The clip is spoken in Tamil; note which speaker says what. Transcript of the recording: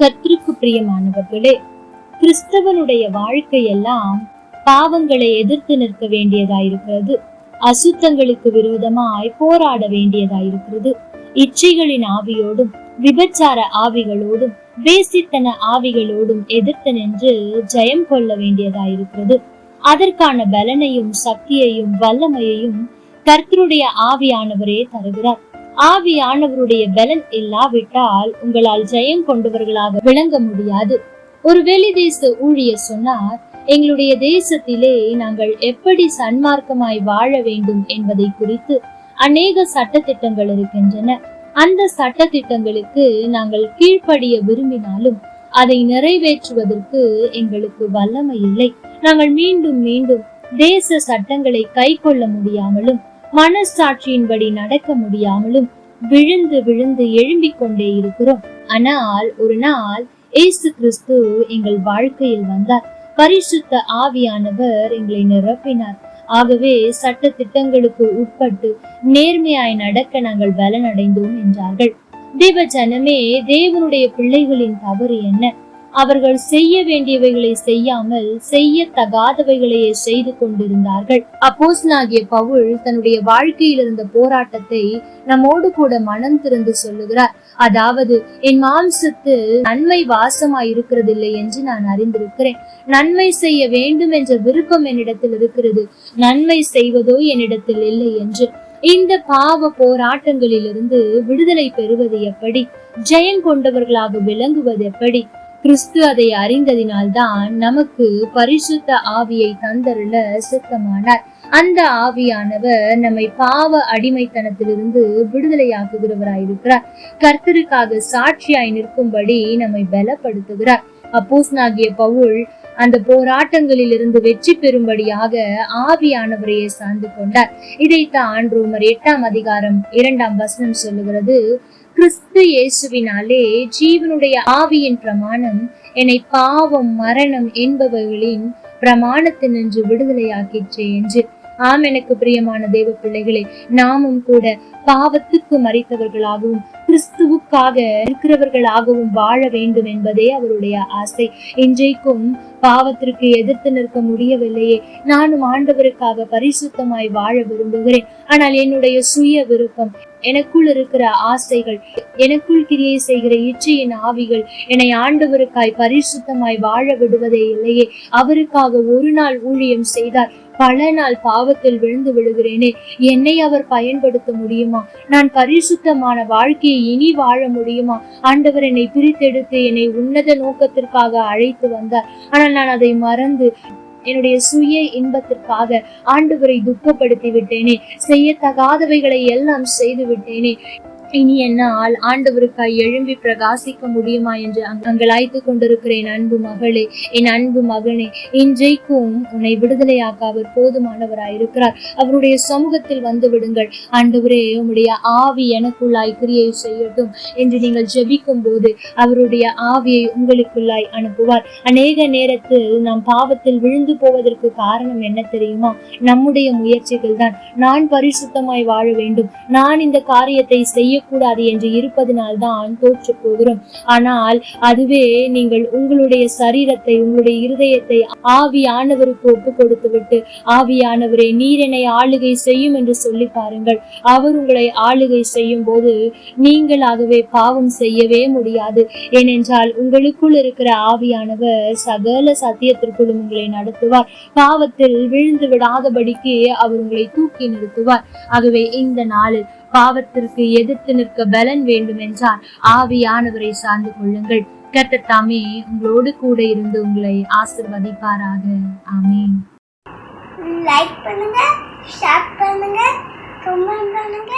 Speaker 1: கர்த்தருக்கு பிரியமானவர்களே கிறிஸ்தவனுடைய வாழ்க்கையெல்லாம் பாவங்களை எதிர்த்து நிற்க வேண்டியதாயிருக்கிறது. அசுத்தங்களுக்கு விரோதமாய் போராட வேண்டியதாயிருக்கிறது. இச்சைகளின் ஆவியோடும் விபச்சார ஆவிகளோடும் வேசித்தன ஆவிகளோடும் எதிர்த்து நின்று ஜெயம் கொள்ள வேண்டியதாயிருக்கிறது. அதற்கான பலனையும் சக்தியையும் வல்லமையையும் கர்த்தருடைய ஆவியானவரே தருகிறார். ஆவியானவருடைய பலன் இல்லாவிட்டால் உங்களால் ஜெயம் கொண்டவர்களாக விளங்க முடியாது. ஒரு வெளி தேச ஊழியர் சொன்னார் எங்களுடைய தேசத்திலே நாங்கள் எப்படி சன்மார்க்கமாய் வாழ வேண்டும் என்பதை குறித்து அநேக சட்டத்திட்டங்கள் இருக்கின்றன. அந்த சட்டத்திட்டங்களுக்கு நாங்கள் கீழ்ப்படிய விரும்பினாலும் அதை நிறைவேற்றுவதற்கு எங்களுக்கு வல்லமை இல்லை. நாங்கள் மீண்டும் மீண்டும் தேச சட்டங்களை கை கொள்ள முடியாமலும் மனசாட்சியின்படி நடக்க முடியாமலும் விழுந்து விழுந்து எழும்பிக் கொண்டே இருக்கிறோம். ஆனால் ஒரு நாள் இயேசு கிறிஸ்து எங்கள் வாழ்க்கையில் வந்தார். பரிசுத்த ஆவியானவர் எங்களை நிரப்பினார். ஆகவே சட்ட திட்டங்களுக்கு உட்பட்டு நேர்மையாய் நடக்க நாங்கள் பலனடைந்தோம் என்றார்கள். தேவ ஜனமே தேவனுடைய பிள்ளைகளின் தவறு என்ன? அவர்கள் செய்ய வேண்டியவைகளை செய்யாமல் செய்ய தகாதவைகளையே செய்து கொண்டிருந்தார்கள். அப்போஸ்தலனாகிய பவுல் தன்னுடைய வாழ்க்கையில் இருந்த போராட்டத்தை நம்மோடு கூட மனம் திறந்து சொல்லுகிறார். அதாவது என் மாம்சத்தில் நன்மை வாசமாய் இருக்கிறதில்லை என்று நான் அறிந்திருக்கிறேன். நன்மை செய்ய வேண்டும் என்ற விருப்பம் என்னிடத்தில் இருக்கிறது. நன்மை செய்வதோ என்னிடத்தில் இல்லை என்று. இந்த பாவ போராட்டங்களிலிருந்து விடுதலை பெறுவது எப்படி? ஜெயம் கொண்டவர்களாக விளங்குவது எப்படி? கிறிஸ்து அதை அறிந்ததினால்தான் நமக்கு பரிசுத்த ஆவியை தந்தருள சுத்தமானார். அந்த ஆவியானவர் நம்மை பாவ அடிமைத்தனத்திலிருந்து விடுதலையாக்குகிறவராயிருக்கிறார். கர்த்தருக்காக சாட்சியாய் நிற்கும்படி நம்மை பலப்படுத்துகிறார். அப்போஸ்னாகிய பவுல் அந்த போராட்டங்களில் இருந்து வெற்றி பெறும்படியாக ஆவியானவரையே சார்ந்து கொண்டார். இதைத்தான் ரோமர் எட்டாம் அதிகாரம் இரண்டாம் வசனம் சொல்லுகிறது. கிறிஸ்து இயேசுவினாலே ஜீவனுடைய ஆவியின் பிரமாணம் என்னை பாவம் மரணம் என்பவர்களின் பிரமாணத்தினின்று விடுதலையாக்கிற்றே என்று. ஆம் எனக்கு பிரியமான தேவ பிள்ளைகளே நாமும் கூட பாவத்துக்கு மறித்தவர்களாகவும் கிறிஸ்துவுக்காக இருக்கிறவர்களாகவும் வாழ வேண்டும் என்பதே அவருடைய ஆசை. இன்றைக்கும் பாவத்திற்கு எதிர்த்து நிற்க முடியவில்லையே. நானும் ஆண்டவருக்காக பரிசுத்தமாய் வாழ விரும்புகிறேன். ஆனால் என்னுடைய சுய விருப்பம் எனக்குள் இருக்கிற ஆசைகள் எனக்குள் கிரியை செய்கிற இச்சையின் ஆவிகள் என்னை ஆண்டவருக்காய் பரிசுத்தமாய் வாழ விடுவதே இல்லையே. அவருக்காக ஒரு நாள் ஊழியம் செய்தார் பல நாள் பாவத்தில் விழுந்து விழுகிறேனே என்னை அவர் பயன்படுத்த முடியுமா? நான் பரிசுத்தமான வாழ்க்கையை இனி வாழ முடியுமா? ஆண்டவர் என்னை பிரித்தெடுத்து என்னை உன்னத நோக்கத்திற்காக அழைத்து வந்தார். ஆனால் நான் அதை மறந்து என்னுடைய சுய இன்பத்திற்காக ஆண்டவரை துக்கப்படுத்தி விட்டேனே. செய்யத்தகாதவைகளை எல்லாம் செய்து விட்டேனே. இனி என்னால் ஆண்டவருக்காய் எழும்பி பிரகாசிக்க முடியுமா என்று அங்கலாய்த்து கொண்டிருக்கிறேன் அன்பு மகளே. என் அன்பு மகனே இன்றைக்கும் உன்னை விடுதலையாக்க அவர் போதுமானவராயிருக்கிறார். அவருடைய சமூகத்தில் வந்து விடுங்கள். ஆண்டவரே உம்முடைய ஆவி எனக்குள்ளாய் கிரியை செய்யட்டும் என்று நீங்கள் ஜெபிக்கும் போது அவருடைய ஆவியை உங்களுக்குள்ளாய் அனுப்புவார். அநேக நேரத்தில் நாம் பாவத்தில் விழுந்து போவதற்கு காரணம் என்ன தெரியுமா? நம்முடைய முயற்சிகள் தான் நான் பரிசுத்தமாய் வாழ வேண்டும். நான் இந்த காரியத்தை செய்யக்கூடாது என்று இருப்பதனால்தான் தோற்று போகிறோம். ஆனால் அதுவே நீங்கள் உங்களுடைய சரீரத்தை உங்களுடைய இருதயத்தை ஆவியானவருக்கு ஒப்பு கொடுத்து விட்டு ஆவியானவரே நீர் ஆளுகை செய்யும் என்று சொல்லி பாருங்கள். அவர் உங்களை ஆளுகை செய்யும் போது நீங்களாகவே பாவம் செய்யவே முடியாது. ஏனென்றால் உங்களுக்குள் இருக்கிற ஆவியானவர் சகல சத்தியத்திற்குள்ளும் உங்களை நடத்துவார். பாவத்தில் விழுந்து விடாதபடிக்கு அவர் உங்களை தூக்கி நிறுத்துவார். ஆகவே இந்த நாளில் பாவத்திற்கு எதிர்த்து நிற்க பலன் வேண்டும் என்றால் ஆவியானவரை சார்ந்து கொள்ளுங்கள். கர்த்தர் தாமே உங்களோடு கூட இருந்து உங்களை ஆசிர்வதிப்பாராக. ஆமீன்.
Speaker 2: லைக் பண்ணுங்க ஷேர் பண்ணுங்க கமெண்ட் பண்ணுங்க.